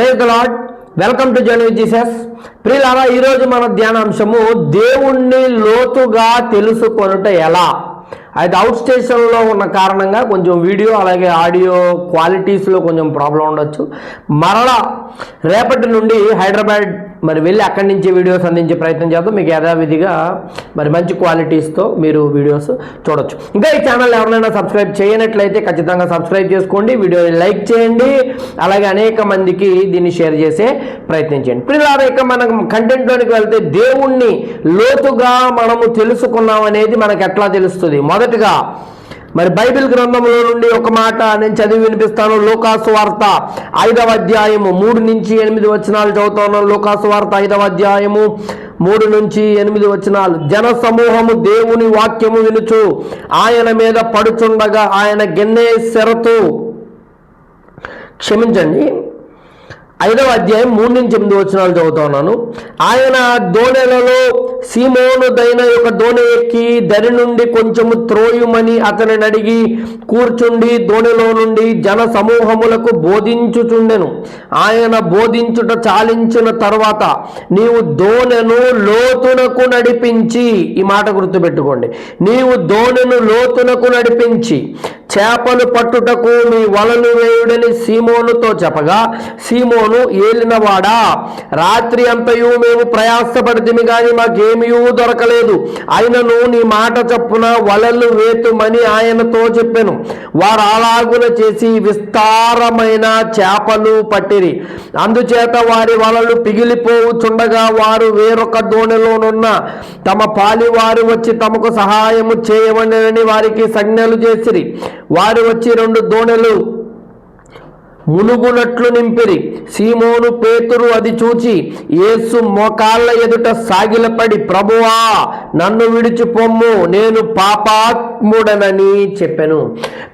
Praise the Lord welcome to journey Jesus ప్రియులారా ఈరోజు మన ధ్యానాంశము దేవుణ్ణి లోతుగా తెలుసుకొనుట ఎలా? అయితే అవుట్ స్టేషన్లో ఉన్న కారణంగా కొంచెం వీడియో అలాగే ఆడియో క్వాలిటీస్లో కొంచెం ప్రాబ్లం ఉండొచ్చు. మరలా రేపటి నుండి హైదరాబాద్ మరి వెళ్ళి అక్కడి నుంచి వీడియోస్ అందించే ప్రయత్నం చేద్దాం. మీకు యథావిధిగా మరి మంచి క్వాలిటీస్తో మీరు వీడియోస్ చూడొచ్చు. ఇంకా ఈ ఛానల్ ఎవరైనా సబ్స్క్రైబ్ చేయనట్లయితే ఖచ్చితంగా సబ్స్క్రైబ్ చేసుకోండి. వీడియోని లైక్ చేయండి. అలాగే అనేక మందికి దీన్ని షేర్ చేసే ప్రయత్నం చేయండి. పిల్లల ఇక మనం కంటెంట్లోనికి వెళ్తే దేవుణ్ణి లోతుగా మనము తెలుసుకున్నాం అనేది మనకు ఎట్లా తెలుస్తుంది? మొదటగా మరి బైబిల్ గ్రంథంలో నుండి ఒక మాట నేను చదివి వినిపిస్తాను. లోకాసు వార్త ఐదవ అధ్యాయము మూడు నుంచి ఎనిమిది వచనాలు చదువుతాను లోకాసు వార్త ఐదవ అధ్యాయము మూడు నుంచి ఎనిమిది వచనాలు. జన సమూహము దేవుని వాక్యము వినుచు ఆయన మీద పడుచుండగా ఆయన గిన్నె శరతు క్షమించండి. ఐదవ అధ్యాయం మూడు నుంచి ఎనిమిది వచనాలు చదువుతా ఉన్నాను. ఆయన దోణెలలో సీమోను దైన యొక్క దోణె ఎక్కి దరి నుండి కొంచెము త్రోయుమని అతనిని అడిగి కూర్చుండి దోణిలో నుండి జన సమూహములకు బోధించుచుండెను. ఆయన బోధించుట చాలించిన తర్వాత నీవు దోణెను లోతునకు నడిపించి ఈ మాట గుర్తుపెట్టుకోండి. నీవు దోణెను లోతునకు నడిపించి చేపలు పట్టుటకు మీ వలలు వేయుడని సీమోనుతో చెప్పగా సీమోను ఏలినవాడా? రాత్రి అంతయు మేము ప్రయాసపడితిమి కానీ మాకేమీ దొరకలేదు. ఆయనను నీ మాట చొప్పున వలలు వేతుమని ఆయనతో చెప్పాను. వారు అలాగున చేసి విస్తారమైన చేపలు పట్టిరి. అందుచేత వారి వలలు పిగిలిపోవుచుండగా వారు వేరొక దోణిలోనున్న తమ పాలివారు వచ్చి తమకు సహాయము చేయవని వారికి సంజ్ఞలు చేసిరి. వారు వచ్చి రెండు దోణెలు మునుగునట్లు నింపిరి. సీమోను పేతురు అది చూచి యేసు మోకాళ్ళ ఎదుట సాగిలపడి ప్రభువా నన్ను విడిచిపోమ్ము నేను పాపాత్ముడనని చెప్పాను.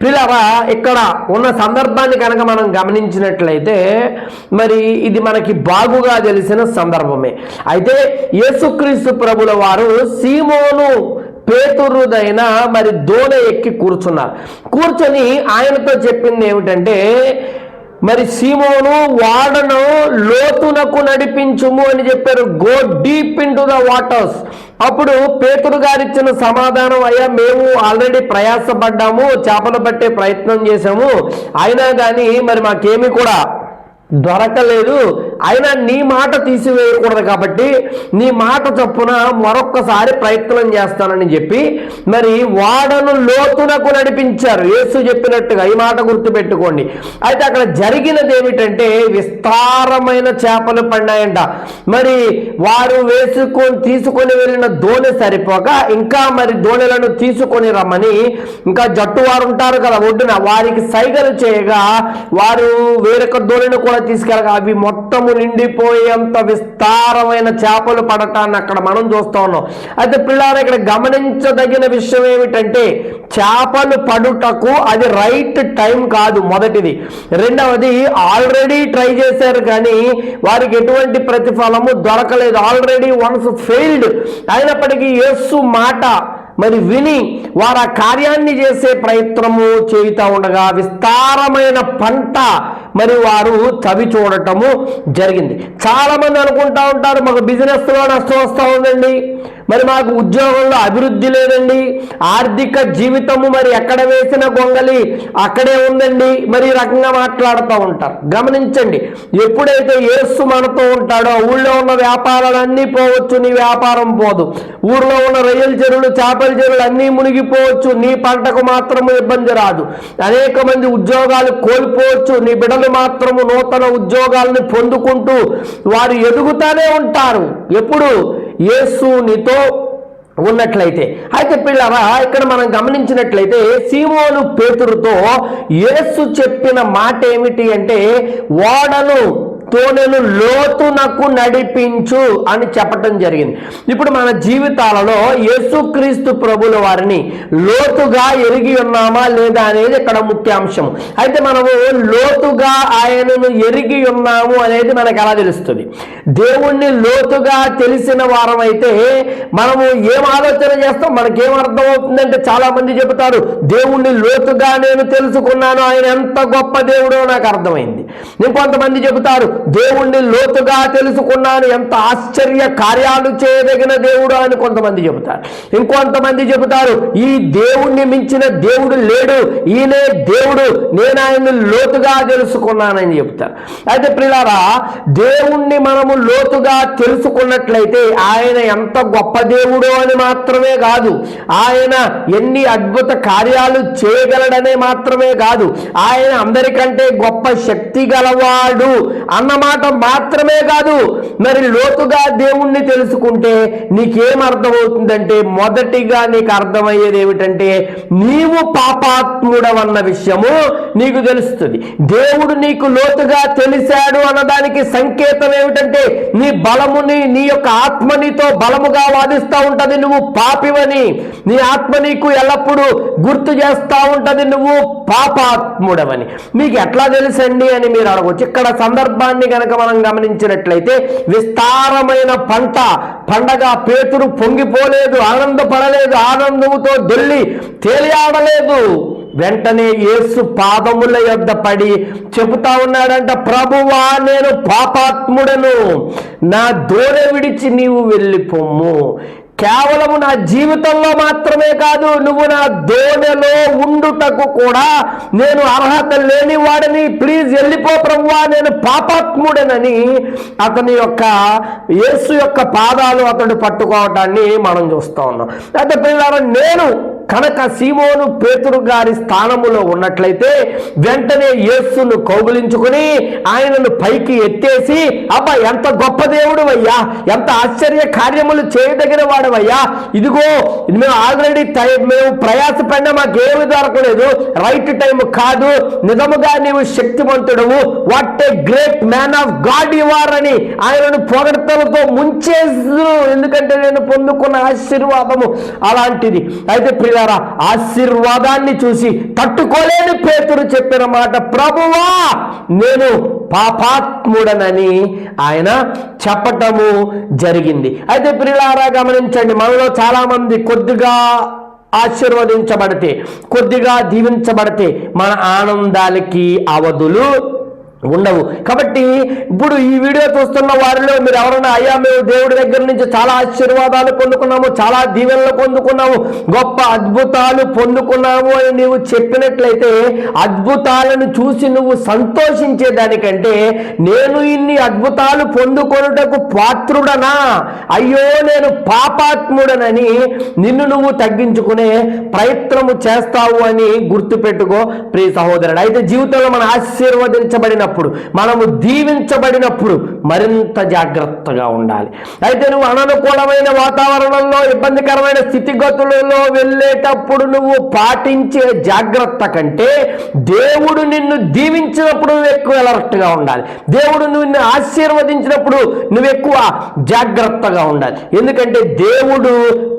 పిల్లరా ఇక్కడ ఉన్న సందర్భాన్ని కనుక మనం గమనించినట్లయితే మరి ఇది మనకి బాగుగా తెలిసిన సందర్భమే. అయితే యేసుక్రీస్తు ప్రభుల వారు సీమోను పేతురుదైన మరి దోణ ఎక్కి కూర్చున్నారు. కూర్చొని ఆయనతో చెప్పింది ఏమిటంటే మరి సీమోను వాడను లోతునకు నడిపించుము అని చెప్పారు. Go deep into the waters అప్పుడు పేతురు గారు ఇచ్చిన సమాధానం అయ్యా మేము ఆల్రెడీ ప్రయాసపడ్డాము చేపలు పట్టే ప్రయత్నం చేశాము. అయినా కానీ మరి మాకేమి కూడా దొరకలేదు. అయినా నీ మాట తీసివేయకూడదు కాబట్టి నీ మాట చొప్పున మరొక్కసారి ప్రయత్నం చేస్తానని చెప్పి మరి వాడను లోతునకు నడిపించారు. యేసు చెప్పినట్టుగా ఈ మాట గుర్తుపెట్టుకోండి. అయితే అక్కడ జరిగినది ఏమిటంటే విస్తారమైన చేపలు పడినాయంట మరి వారు వేసుకొని తీసుకొని వెళ్ళిన దోణి సరిపోక ఇంకా మరి దోణిలను తీసుకొని రమ్మని ఇంకా జట్టు వారు ఉంటారు కదా ఒడ్డున. వారికి సైగలు చేయగా వారు వేరొక దోణిని కూడా తీసుకెళ్ళగా అవి మొత్తము నిండిపోయేంత విస్తారమైన చేపలు పడటాన్ని అక్కడ మనం చూస్తూ ఉన్నాం. అయితే పిల్లలు ఇక్కడ గమనించదగిన విషయం ఏమిటంటే చేపలు పడుటకు అది రైట్ టైం కాదు మొదటిది. రెండవది ఆల్రెడీ ట్రై చేశారు కానీ వారికి ఎటువంటి ప్రతిఫలము దొరకలేదు. Already once failed. అయినప్పటికీ యేసు మాట మరి విని వారు ఆ కార్యాన్ని చేసే ప్రయత్నము చేయుతా ఉండగా విస్తారమైన పంట మరి వారు చవి చూడటము జరిగింది. చాలామంది అనుకుంటా ఉంటారు మాకు బిజినెస్లో నష్టం వస్తూ ఉందండి. మరి మాకు ఉద్యోగంలో అభివృద్ధి లేదండి. ఆర్థిక జీవితము మరి ఎక్కడ వేసిన గొంగలి అక్కడే ఉందండి. మరి రకంగా మాట్లాడుతూ ఉంటారు. గమనించండి ఎప్పుడైతే ఏసు మనతో ఉంటాడో ఊళ్ళో ఉన్న వ్యాపారాలన్నీ పోవచ్చు నీ వ్యాపారం పోదు. ఊర్లో ఉన్న రొయ్యల చెరువులు చేపల చెరువులు అన్నీ మునిగిపోవచ్చు. నీ పంటకు మాత్రము ఇబ్బంది రాదు. అనేక మంది ఉద్యోగాలు కోల్పోవచ్చు. నీ బిడ్డలు మాత్రము నూతన ఉద్యోగాలను పొందుకుంటూ వారు ఎదుగుతానే ఉంటారు. ఎప్పుడు? యేసునితో ఉన్నట్లయితే. అయితే పిల్లరా ఇక్కడ మనం గమనించినట్లయితే సీమోను పేతురుతో యేసు చెప్పిన మాట ఏమిటి అంటే ఓడను తోనెను లోతునకు నడిపించు అని చెప్పటం జరిగింది. ఇప్పుడు మన జీవితాలలో యేసుక్రీస్తు ప్రభుల వారిని లోతుగా ఎరిగి ఉన్నామా లేదా అనేది ఇక్కడ ముఖ్యాంశం. అయితే మనము లోతుగా ఆయనను ఎరిగి ఉన్నాము అనేది మనకు ఎలా తెలుస్తుంది? దేవుణ్ణి లోతుగా తెలిసిన వారం అయితే మనము ఏం ఆలోచన చేస్తాం? మనకేం అర్థమవుతుందంటే చాలా మంది చెబుతారు దేవుణ్ణి లోతుగా నేను తెలుసుకున్నాను ఆయన ఎంత గొప్ప దేవుడో నాకు అర్థమైంది. ఇంకొంతమంది చెబుతారు దేవుణ్ణి లోతుగా తెలుసుకున్నాను. ఎంత ఆశ్చర్య కార్యాలు చేయదగిన దేవుడు అని కొంతమంది చెబుతారు. ఇంకొంతమంది చెబుతారు ఈ దేవుణ్ణి మించిన దేవుడు లేడు ఈయనే దేవుడు నేను ఆయన్ని లోతుగా తెలుసుకున్నానని చెబుతారు. అయితే ప్రిలారా దేవుణ్ణి మనము లోతుగా తెలుసుకున్నట్లయితే ఆయన ఎంత గొప్ప దేవుడు అని మాత్రమే కాదు ఆయన ఎన్ని అద్భుత కార్యాలు చేయగలడనే మాత్రమే కాదు ఆయన అందరికంటే గొప్ప శక్తి గలవాడు అన్నమాట మాత్రమే కాదు మరి లోతుగా దేవుణ్ణి తెలుసుకుంటే నీకేం అర్థమవుతుందంటే మొదటిగా నీకు అర్థమయ్యేది ఏమిటంటే నీవు పాపాత్ముడవన్న విషయము నీకు తెలుస్తుంది. దేవుడు నీకు లోతుగా తెలిసాడు అన్నదానికి సంకేతం ఏమిటంటే నీ బలముని నీ యొక్క ఆత్మ నీతో బలముగా వాదిస్తూ ఉంటది నువ్వు పాపివని. నీ ఆత్మ నీకు ఎల్లప్పుడూ గుర్తు చేస్తూ ఉంటది నువ్వు పాపాత్ముడవని. మీకు ఎట్లా తెలుసండి అని మీరు అడగవచ్చు ఇక్కడ సందర్భాన్ని గనక మనం గమనించినట్లయితే విస్తారమైన పంట పండగ పేతురు పొంగిపోలేదు ఆనందపడలేదు ఆనందముతో దొల్లి తేలియాడలేదు. వెంటనే యేసు పాదముల యొద్ద పడి చెబుతా ఉన్నాడంట ప్రభువా నేను పాపాత్ముడను. నా దూర విడిచి నీవు వెళ్ళిపోమ్ము. కేవలము నా జీవితంలో మాత్రమే కాదు నువ్వు నా దోణలో ఉండుటకు కూడా నేను అర్హత లేని వాడిని ప్లీజ్ వెళ్ళిపో ప్రభువా నేను పాపాత్ముడనని అతని యొక్క యేసు యొక్క పాదాలు అతడు పట్టుకోవటాన్ని మనం చూస్తూ ఉన్నాం. అయితే పిల్లల నేను కనుక సీమోను పేతురు గారి స్థానములో ఉన్నట్లయితే వెంటనే యేస్సును కౌగులించుకుని ఆయనను పైకి ఎత్తేసి అబ్బా ఎంత గొప్ప దేవుడు అయ్యా ఎంత ఆశ్చర్య కార్యములు చేయదగిన వాడవయ్యా! ఇదిగో మేము ఆల్రెడీ మేము ప్రయాసపడినా మాకేమి దొరకలేదు రైట్ టైం కాదు. నిజముగా నీవు శక్తివంతుడవు. What a great man of God your అని ఆయనను పొగడతలతో ముంచేసు ఎందుకంటే నేను పొందుకున్న ఆశీర్వాదము అలాంటిది. అయితే ప్రియారా ఆశీర్వాదాన్ని చూసి తట్టుకోలేని పేతురు చెప్పిన మాట ప్రభువా నేను పాపాత్ముడనని ఆయన చెప్పటము జరిగింది. అయితే ప్రియులారా గమనించండి మనలో చాలామంది కొద్దిగా ఆశీర్వదించబడితే కొద్దిగా దీవించబడితే మన ఆనందాలకి అవధులు ఉండవు. కాబట్టి ఇప్పుడు ఈ వీడియో చూస్తున్న వారిలో మీరు ఎవరైనా అయ్యా మేము దేవుడి దగ్గర నుంచి చాలా ఆశీర్వాదాలు పొందుకున్నాము చాలా దీవెనలు పొందుకున్నాము గొప్ప అద్భుతాలు పొందుకున్నాము అని నీవు చెప్పినట్లయితే అద్భుతాలను చూసి నువ్వు సంతోషించే దానికంటే నేను ఇన్ని అద్భుతాలు పొందుకొనుటకు పాత్రుడనా? అయ్యో నేను పాపాత్ముడనని నిన్ను నువ్వు తగ్గించుకునే ప్రయత్నము చేస్తావు అని గుర్తుపెట్టుకో ప్రియ సహోదరుడు. అయితే జీవితంలో మనం ఉన్నప్పుడు మనము దీవించబడినప్పుడు మరింత జాగ్రత్తగా ఉండాలి. అయితే నువ్వు అననుకూలమైన వాతావరణంలో ఇబ్బందికరమైన స్థితిగతులలో వెళ్ళేటప్పుడు నువ్వు పాటించే జాగ్రత్త కంటే దేవుడు నిన్ను దీవించినప్పుడు నువ్వు ఎక్కువ అలర్ట్గా ఉండాలి. దేవుడు నిన్ను ఆశీర్వదించినప్పుడు నువ్వు ఎక్కువ జాగ్రత్తగా ఉండాలి. ఎందుకంటే దేవుడు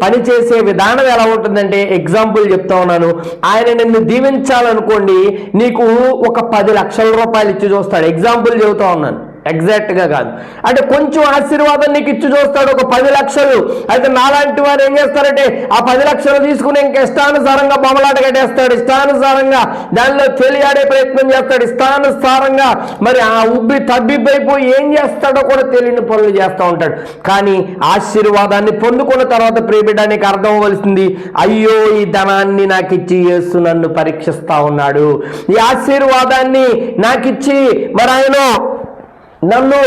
పనిచేసే విధానం ఎలా ఉంటుందంటే ఎగ్జాంపుల్ చెప్తా ఉన్నాను. ఆయన నిన్ను దీవించాలనుకోండి నీకు ఒక పది లక్షల రూపాయలు ఇచ్చి వస్తాడు. ఎగ్జాంపుల్ చెబుతా ఉన్నాను. ఎగ్జాక్ట్గా కాదు. అంటే కొంచెం ఆశీర్వాదం నీకు ఇచ్చి చూస్తాడు ఒక పది లక్షలు. అయితే నాలాంటి వారు ఏం చేస్తారంటే ఆ పది లక్షలు తీసుకుని ఇంక ఇష్టానుసారంగా బొమ్మలాట కట్టేస్తాడు ఇష్టానుసారంగా దానిలో తెలియాడే ప్రయత్నం చేస్తాడు ఇష్టానుసారంగా మరి ఆ ఉబ్బి తబ్బిబ్బైపోయి ఏం చేస్తాడో కూడా తెలియని పనులు చేస్తూ ఉంటాడు. కానీ ఆశీర్వాదాన్ని పొందుకున్న తర్వాత ప్రియబిడ్డానికి అర్థం అవ్వవలసింది అయ్యో ఈ ధనాన్ని నాకు ఇచ్చి యేసు నన్ను పరీక్షిస్తా ఉన్నాడు. ఈ ఆశీర్వాదాన్ని నాకిచ్చి మరి ఆయన నన్ను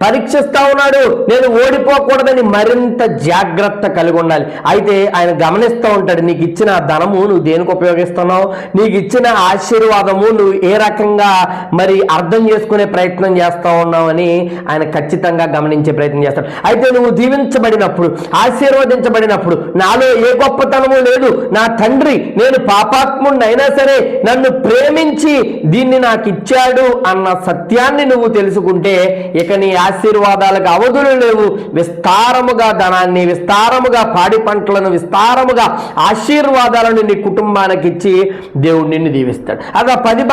పరీక్షిస్తా ఉన్నాడు. నేను ఓడిపోకూడదని మరింత జాగ్రత్త కలిగి ఉండాలి. అయితే ఆయన గమనిస్తూ ఉంటాడు నీకు ఇచ్చిన ధనము నువ్వు దేనికి ఉపయోగిస్తున్నావు? నీకు ఇచ్చిన ఆశీర్వాదము నువ్వు ఏ రకంగా మరి అర్థం చేసుకునే ప్రయత్నం చేస్తూ ఉన్నావు? అని ఆయన ఖచ్చితంగా గమనించే ప్రయత్నం చేస్తాడు. అయితే నువ్వు దీవించబడినప్పుడు ఆశీర్వదించబడినప్పుడు నాలో ఏ గొప్పతనము లేదు. నా తండ్రి నేను పాపాత్ముడిని అయినా సరే నన్ను ప్రేమించి దీన్ని నాకు ఇచ్చాడు అన్న సత్యాన్ని నువ్వు తెలుసుకుంటే ఇక నీ ఆశీర్వాదాలకు అవధులు లేవు. విస్తారముగా ధనాన్ని విస్తారముగా పాడి పంటలను విస్తారముగా ఆశీర్వాదాలను నీ కుటుంబానికి ఇచ్చి దేవుడు నిన్ను దీవిస్తాడు. అది ఆ పది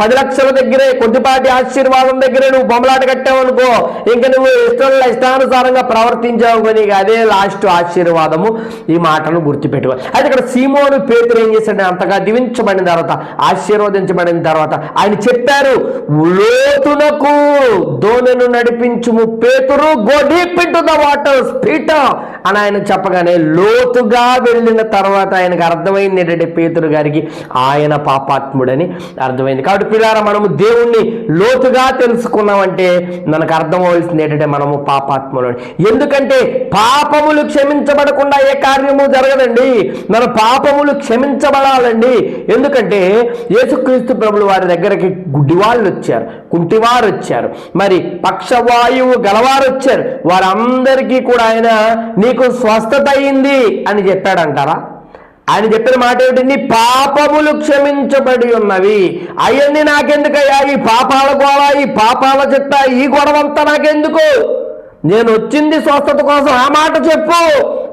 పది లక్షల దగ్గరే కొద్దిపాటి ఆశీర్వాదం దగ్గరే నువ్వు బొమ్మలాట కట్టావనుకో ఇంకా నువ్వు ఇష్టం ఇష్టానుసారంగా ప్రవర్తించావు కానీ అదే లాస్ట్ ఆశీర్వాదము ఈ మాటను గుర్తుపెట్టుకో. అయితే ఇక్కడ సీమోను పేతురు ఏం చేశాడు అంతగా దీవించబడిన తర్వాత ఆశీర్వదించబడిన తర్వాత ఆయన చెప్పారు లోతునకు దోణను నడిపించుము పేతురు గొడిపింటు ద వాటర్స్ స్పీట అని ఆయన చెప్పగానే లోతుగా వెళ్ళిన తర్వాత ఆయనకు అర్థమైంది ఏంటంటే పేతురు గారికి ఆయన పాపాత్ముడని అర్థమైంది. కాబట్టి పిల్లారా మనము దేవుణ్ణి లోతుగా తెలుసుకున్నామంటే మనకు అర్థమవలసింది ఏంటంటే మనము పాపాత్ములు ఎందుకంటే పాపములు క్షమించబడకుండా ఏ కార్యము జరగదండి. మన పాపములు క్షమించబడాలండి. ఎందుకంటే యేసుక్రీస్తు ప్రభులు వారి దగ్గరకి గుడ్డివాళ్ళు వచ్చారు. కుంటివారు వచ్చారు మరి పక్షవాయువు గలవారు వచ్చారు వారందరికీ కూడా ఆయన నీకు స్వస్థత అయింది అని చెప్పాడంటారా? ఆయన చెప్పిన మాట ఏమిటి నీ పాపములు క్షమించబడి ఉన్నవి. అవన్నీ నాకెందుకయ్యా? ఈ పాపాల గోళ ఈ పాపాల చెత్త ఈ గొడవంతా నాకెందుకు? నేను వచ్చింది స్వస్థత కోసం ఆ మాట చెప్పు.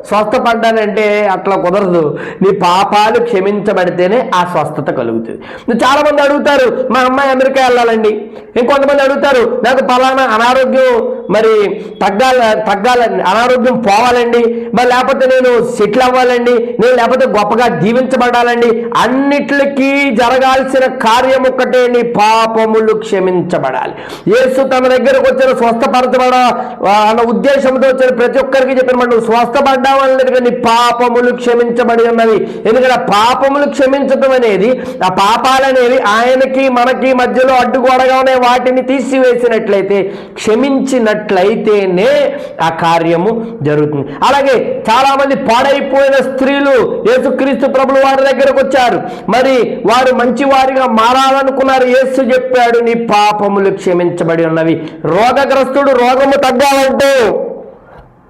స్వస్థపడ్డానంటే అట్లా కుదరదు. నీ పాపాలు క్షమించబడితేనే ఆ స్వస్థత కలుగుతుంది. చాలా మంది అడుగుతారు మా అమ్మాయి అమెరికా వెళ్ళాలండి. ఇంకొంతమంది అడుగుతారు నాకు పలానా అనారోగ్యం మరి తగ్గాల తగ్గాల అనారోగ్యం పోవాలండి. మరి లేకపోతే నేను సెటిల్ అవ్వాలండి. నేను లేకపోతే గొప్పగా దీవించబడాలండి. అన్నిటికీ జరగాల్సిన కార్యం ఒక్కటే నీ పాపములు క్షమించబడాలి. యేసు తన దగ్గరకు వచ్చిన స్వస్థపరచబడ అన్న ఉద్దేశంతో వచ్చిన ప్రతి ఒక్కరికి చెప్పిన మాట నువ్వు స్వస్థపడ్డావు నీ పాపములు క్షమించబడి ఉన్నది ఎందుకంటే పాపములు క్షమించడం అనేది ఆ పాపాలనేవి ఆయనకి మనకి మధ్యలో అడ్డుగోడగానే వాటిని తీసివేసినట్లయితే క్షమించినట్టు చేసినట్లయితేనే ఆ కార్యము జరుగుతుంది. అలాగే చాలామంది పాడైపోయిన స్త్రీలు యేసుక్రీస్తు ప్రభులు వారి దగ్గరకు వచ్చారు. మరి వారు మంచివారిగా మారాలనుకున్నారు. యేసు చెప్పాడు నీ పాపములు క్షమించబడి ఉన్నవి. రోగగ్రస్తుడు రోగము తగ్గాలంటే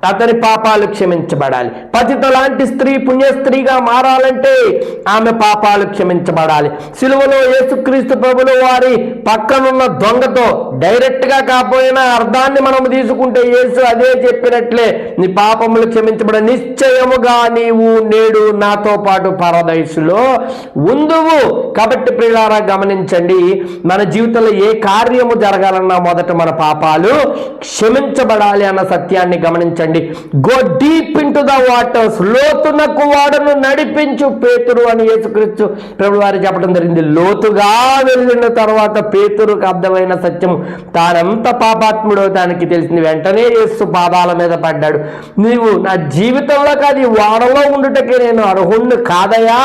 అతని పాపాలు క్షమించబడాలి. పతిత లాంటి స్త్రీ పుణ్యస్త్రీగా మారాలంటే ఆమె పాపాలు క్షమించబడాలి. సిలువలో యేసుక్రీస్తు ప్రభులు వారి పక్కనున్న దొంగతో డైరెక్ట్గా కాకపోయినా అర్థాన్ని మనం తీసుకుంటే యేసు అదే చెప్పినట్లే నీ పాపములు క్షమించబడ నిశ్చయముగా నీవు నేడు నాతో పాటు పరదయసులో ఉందువు. కాబట్టి ప్రియులారా గమనించండి మన జీవితంలో ఏ కార్యము జరగాలన్నా మొదట మన పాపాలు క్షమించబడాలి అన్న సత్యాన్ని గమనించండి. Go deep into the waters లోతునకు వాడను నడిపించు పేతురు అని యేసుక్రీస్తు ప్రభు వారు చెప్పడం జరిగింది. లోతుగా వెళ్ళిన తర్వాత పేతురుకు అర్థమైన సత్యం తానెంత పాపాత్ముడో దానికి తెలిసింది. వెంటనే యేసు పాదాల మీద పడ్డాడు. నీవు నా జీవితంలో కాదు ఈ వాడలో ఉండుటకే నేను అర్హుణ్ణి కాదయా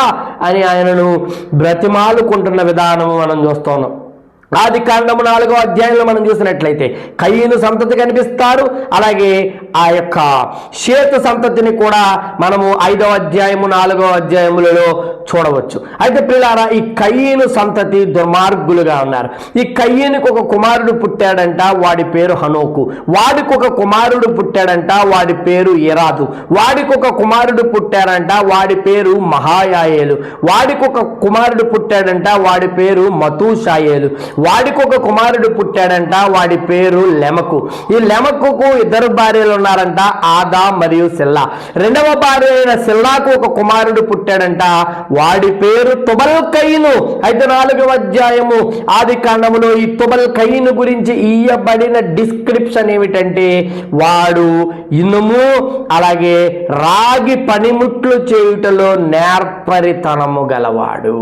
అని ఆయనను బ్రతిమాలుకుంటున్న విధానము మనం చూస్తున్నాం. ఆది కాండము నాలుగో అధ్యాయంలో మనం చూసినట్లయితే కయ్యను సంతతి కనిపిస్తారు అలాగే ఆ యొక్క శ్వేత సంతతిని కూడా మనము ఐదవ అధ్యాయము నాలుగో అధ్యాయములలో చూడవచ్చు. అయితే పిల్లారా ఈ కయ్యను సంతతి దుర్మార్గులుగా ఉన్నారు. ఈ కయ్యనికి ఒక కుమారుడు పుట్టాడంట వాడి పేరు హనోకు. వాడికి ఒక కుమారుడు పుట్టాడంట వాడి పేరు ఇరాదు వాడికి ఒక కుమారుడు పుట్టారంట వాడి పేరు మహాయాయేలు. వాడికి ఒక కుమారుడు పుట్టాడంట వాడి పేరు మతూషాయేలు. వాడికి ఒక కుమారుడు పుట్టాడంట వాడి పేరు లెమకు. ఈ లెమకుకు ఇద్దరు భార్యలు ఉన్నారంట ఆదా మరియు సిల్లా. రెండవ భార్య అయిన సిల్లాకు ఒక కుమారుడు పుట్టాడంట వాడి పేరు తుబల్ కయ్యను అయితే నాలుగవ అధ్యాయము ఆది కాండములో ఈ తుబల్ కయ్యను గురించి ఇయ్యబడిన డిస్క్రిప్షన్ ఏమిటంటే వాడు ఇనుము అలాగే రాగి పనిముట్లు చేయుటలో నేర్పరితనము గలవాడు.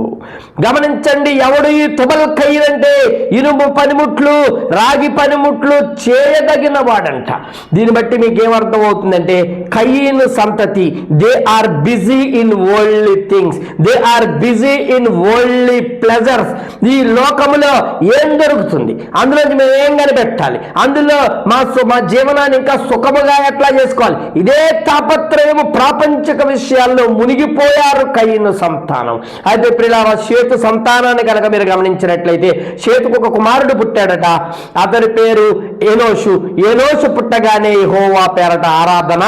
గమనించండి ఎవడు ఈ తుబల్ కయ్యనంటే ఇనుము పనిముట్లు రాగి పనిముట్లు చేయదగిన వాడంట దీన్ని బట్టి మీకు ఏమర్థం అవుతుందంటే కయ్యను సంతతి. They are busy in worldly things they are busy in worldly pleasures ఈ లోకములో ఏం జరుగుతుంది అందులో మేము ఏం కనిపెట్టాలి? అందులో మా సు- మా జీవనాన్ని ఇంకా సుఖముగా ఎట్లా చేసుకోవాలి? ఇదే తాపత్రయము ప్రాపంచిక విషయాల్లో మునిగిపోయారు కయ్యను సంతానం. అయితే ప్రిలార శ్వేత సంతానాన్ని కనుక మీరు గమనించినట్లయితే సేతుకు ఒక కుమారుడు పుట్టాడట. అతని పేరు ఏనోషు. ఏనోషు పుట్టగానే హోవా పేరట ఆరాధన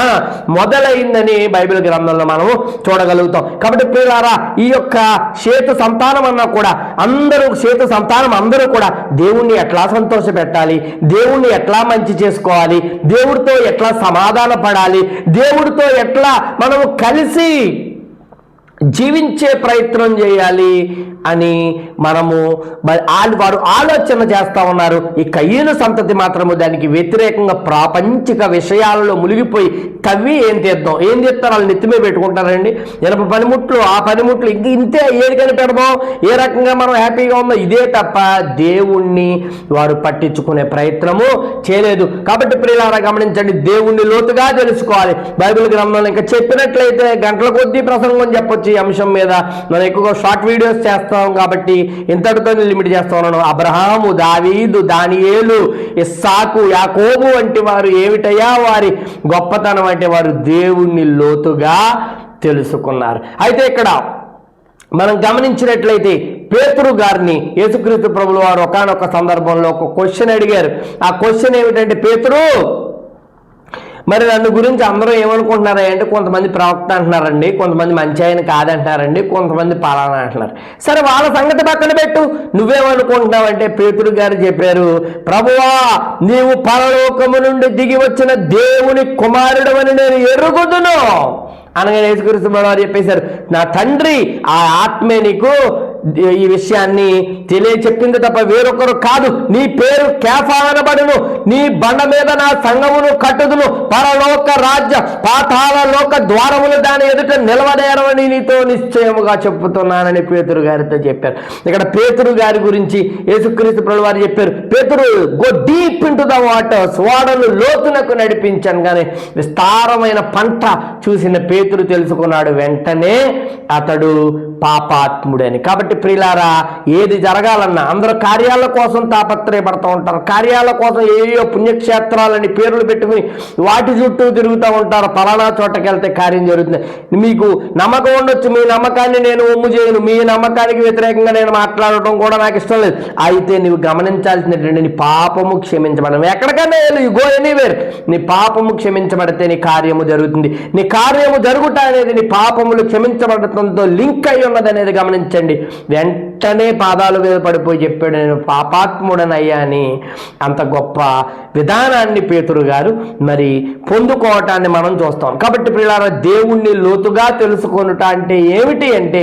మొదలైందని బైబిల్ గ్రంథంలో మనం చూడగలుగుతాం. కాబట్టి ప్రియులారా ఈ యొక్క శ్వేత సంతానం అన్నా కూడా అందరూ శ్వేత సంతానం అందరూ కూడా దేవుణ్ణి ఎట్లా సంతోష పెట్టాలి దేవుణ్ణి ఎట్లా మంచి చేసుకోవాలి? దేవుడితో ఎట్లా సమాధాన పడాలి దేవుడితో ఎట్లా మనము కలిసి జీవించే ప్రయత్నం చేయాలి అని మనము వారు ఆలోచన చేస్తా ఉన్నారు. ఈ కయ్యను సంతతి మాత్రము దానికి వ్యతిరేకంగా ప్రాపంచిక విషయాలలో మునిగిపోయి తవ్వి ఏం తీద్దాం? ఏం తీస్తారు? వాళ్ళు నెత్తిమే పెట్టుకుంటారండి. ఇనప పనిముట్లు ఆ పనిముట్లు ఇంక ఇంతే ఏది కనిపెడదాం? ఏ రకంగా మనం హ్యాపీగా ఉందో ఇదే తప్ప దేవుణ్ణి వారు పట్టించుకునే ప్రయత్నము చేయలేదు. కాబట్టి ప్రియులారా గమనించండి దేవుణ్ణి లోతుగా తెలుసుకోవాలి. బైబిల్ గ్రంథంలో ఇంకా చెప్పినట్లయితే గంటల కొద్దీ ప్రసంగం చెప్పొచ్చు. అంశం మీద మనం ఎక్కువగా షార్ట్ వీడియోస్ చేస్తాం కాబట్టి ఇంతటితో లిమిట్ చేస్తా ఉన్నాను. అబ్రహాము దావీదు దానియేలు ఇస్సాకు యాకోబు వంటి వారు ఏమిటయ్యా? వారి గొప్పతనం అంటే వారు దేవుణ్ణి లోతుగా తెలుసుకున్నారు. అయితే ఇక్కడ మనం గమనించినట్లయితే పేతురు గారిని యేసుక్రీస్తు ప్రభులు వారు ఒకనొక సందర్భంలో ఒక క్వశ్చన్ అడిగారు. ఆ క్వశ్చన్ ఏమిటంటే పేతురు మరి నన్ను గురించి అందరూ ఏమనుకుంటున్నారా అంటే కొంతమంది ప్రవక్త అంటున్నారండి కొంతమంది మంచి ఆయన కాదంటున్నారండి కొంతమంది పలానా అంటున్నారు. సరే వాళ్ళ సంగతి పక్కన పెట్టు. నువ్వేమనుకుంటున్నావు అంటే పేతుడు గారు చెప్పారు ప్రభువా నీవు పరలోకము నుండి దిగి వచ్చిన దేవుని కుమారుడు అని నేను ఎరుగుదును. అనగా యేసుకృష్ణ వారు చెప్పేశారు నా తండ్రి ఆ ఆత్మే నీకు ఈ విషయాన్ని తెలియచెప్పింది తప్ప వేరొకరు కాదు. నీ పేరు కేఫా అనబడును నీ బండ మీద నా సంగమును కట్టుదును. పరలోక రాజ్య పాతాల లోక ద్వారములు దాని ఎదుట నిలవనేరవని నీతో నిశ్చయముగా చెప్పుతున్నానని పేతురు గారితో చెప్పారు. ఇక్కడ పేతురు గారి గురించి యేసుక్రీస్తు ప్రభు వారు చెప్పారు. పేతురు గో డీప్ ఇంటు ద లోతునకు నడిపించాను కానీ విస్తారమైన పంట చూసిన పేతురు తెలుసుకున్నాడు. వెంటనే అతడు పాపాత్ముడని. కాబట్టి ప్రిలారా ఏది జరగాలన్నా అందరూ కార్యాల కోసం తాపత్రయపడుతూ ఉంటారు. కార్యాల కోసం ఏయో పుణ్యక్షేత్రాలని పేర్లు పెట్టుకుని వాటి చుట్టూ తిరుగుతూ ఉంటారు. పలానా చోటకి వెళ్తే కార్యం జరుగుతుంది. మీకు నమ్మకం ఉండొచ్చు మీ నమ్మకాన్ని నేను ఒమ్ము చేయను. మీ నమ్మకానికి వ్యతిరేకంగా నేను మాట్లాడటం కూడా నాకు ఇష్టం లేదు. అయితే నువ్వు గమనించాల్సినటువంటి నీ పాపము క్షమించబడడం ఎక్కడికైనా వెళ్ళు. గో ఎనీవేర్ నీ పాపము క్షమించబడితే నీ కార్యము జరుగుతుంది. నీ కార్యము జరుగుట అనేది నీ పాపములు క్షమించబడటంతో లింక్ అయి ఉన్నది అనేది గమనించండి. వెంటనే పాదాలు మీద పడిపోయి చెప్పాడు నేను పాపాత్ముడనయ్యా అని అంత గొప్ప విధానాన్ని పేతురు గారు మరి పొందుకోవటాన్ని మనం చూస్తాం. కాబట్టి పిల్లారా దేవుణ్ణి లోతుగా తెలుసుకొనుట అంటే ఏమిటి అంటే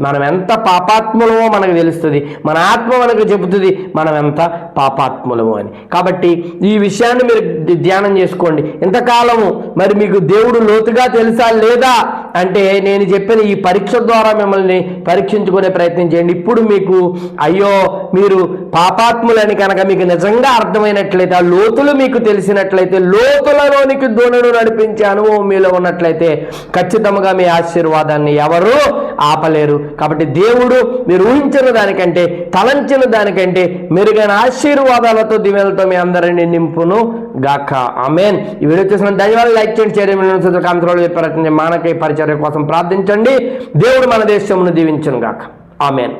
మనం ఎంత పాపాత్ములమో మనకు తెలుస్తుంది. మన ఆత్మ మనకు చెబుతుంది మనం ఎంత పాపాత్ములమో అని. కాబట్టి ఈ విషయాన్ని మీరు ధ్యానం చేసుకోండి. ఇంతకాలము మరి మీకు దేవుడు లోతుగా తెలుసా లేదా అంటే నేను చెప్పిన ఈ పరీక్ష ద్వారా మిమ్మల్ని పరీక్షించుకునే ప్రయత్నం చేయండి. ఇప్పుడు మీకు అయ్యో మీరు పాపాత్ములని కనుక మీకు నిజంగా అర్థమైనట్లయితే ఆ లోతులు మీకు తెలిసినట్లయితే లోతులలోనికి దోణను నడిపించే అనుభవం మీలో ఉన్నట్లయితే ఖచ్చితంగా మీ ఆశీర్వాదాన్ని ఎవరు ఆపలేరు. కాబట్టి దేవుడు మీరు ఊహించిన దానికంటే తలంచిన దానికంటే మెరుగైన ఆశీర్వాదాలతో దివ్యాలతో మీ అందరినీ నింపును గాక. ఆమెన్. ఈ వీడియో చూసిన ధన్యవాదాలు లైక్ చేయండి చేయడం కాంత్రోలు చెప్పారు మానకై పరిచర్య కోసం ప్రార్థించండి. దేవుడు మన దేశమును దీవించునుగాక ఆమెన్.